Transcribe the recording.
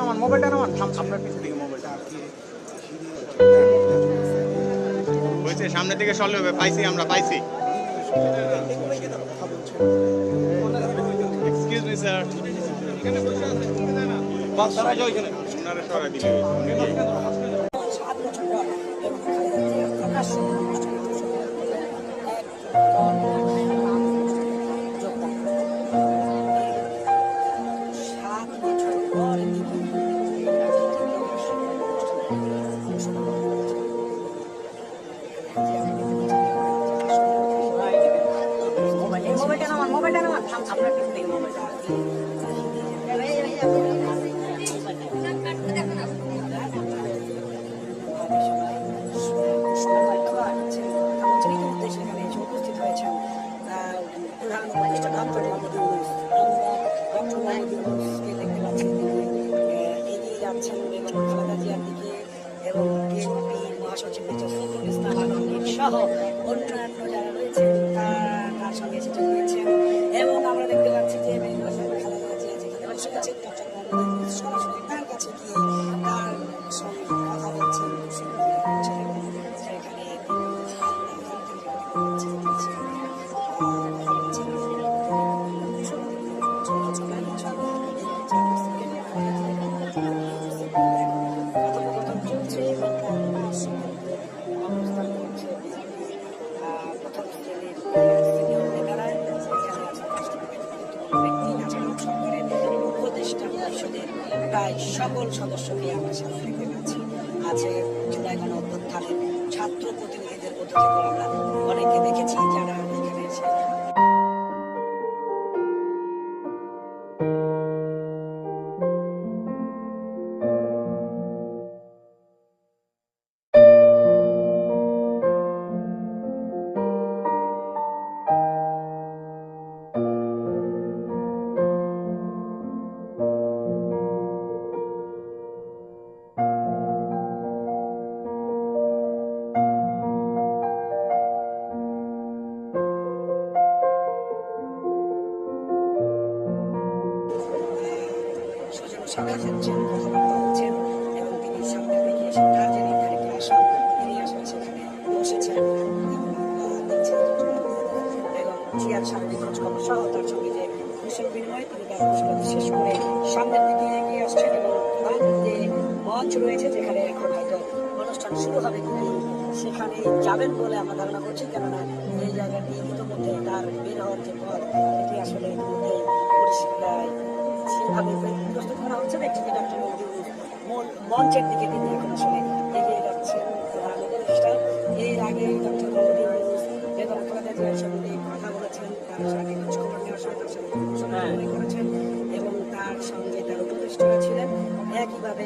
নামান মোবাইলটা নামান। আপনার পিছন থেকে মোবাইলটা। হয়েছে সামনের দিকে সরলে হবে পাইছি আমরা পাইছি। এক্সকিউজ মি স্যার ওনারা সরা দিলে। বেগম খালেদা জিয়ার দিকে এবং বিএনপি মহাসচিব সহ অন্যান্য প্রায় সকল সদস্যকে আমরা সাথে দেখতে পাচ্ছি আছে জুলাই গণ অভ্যুত্থানের ছাত্র প্রতিনিধিদের মধ্যে আমরা অনেকে দেখেছি যারা এবং তিনি সামনের দিকে এসে তার যে তিনি আসলে সেখানে বসেছেন। এবং আহ, দেখছেন এবং জিয়ার শারীরিক খোঁজ সহ তার শেষ করে সামনের দিকে এগিয়ে আসছেন মঞ্চ রয়েছে যেখানে এখন হয়তো অনুষ্ঠান শুরু হবে সেখানে যাবেন বলে আমরা ধারণা করছি কেননা এই জায়গাটি ইতিমধ্যে তার বের হওয়ার যে পথ এটি আসলে সেভাবে প্রস্তুত করা হচ্ছে ব্যক্তিকে ডক্টর মূল মঞ্চের দিকে তিনি এখন আসলে এগিয়ে উপদেষ্টা এর আগে ডক্টর সঙ্গে কথা বলেছেন, তার সঙ্গে করেছেন এবং তার সঙ্গে তার উপদেষ্টা ছিলেন। একইভাবে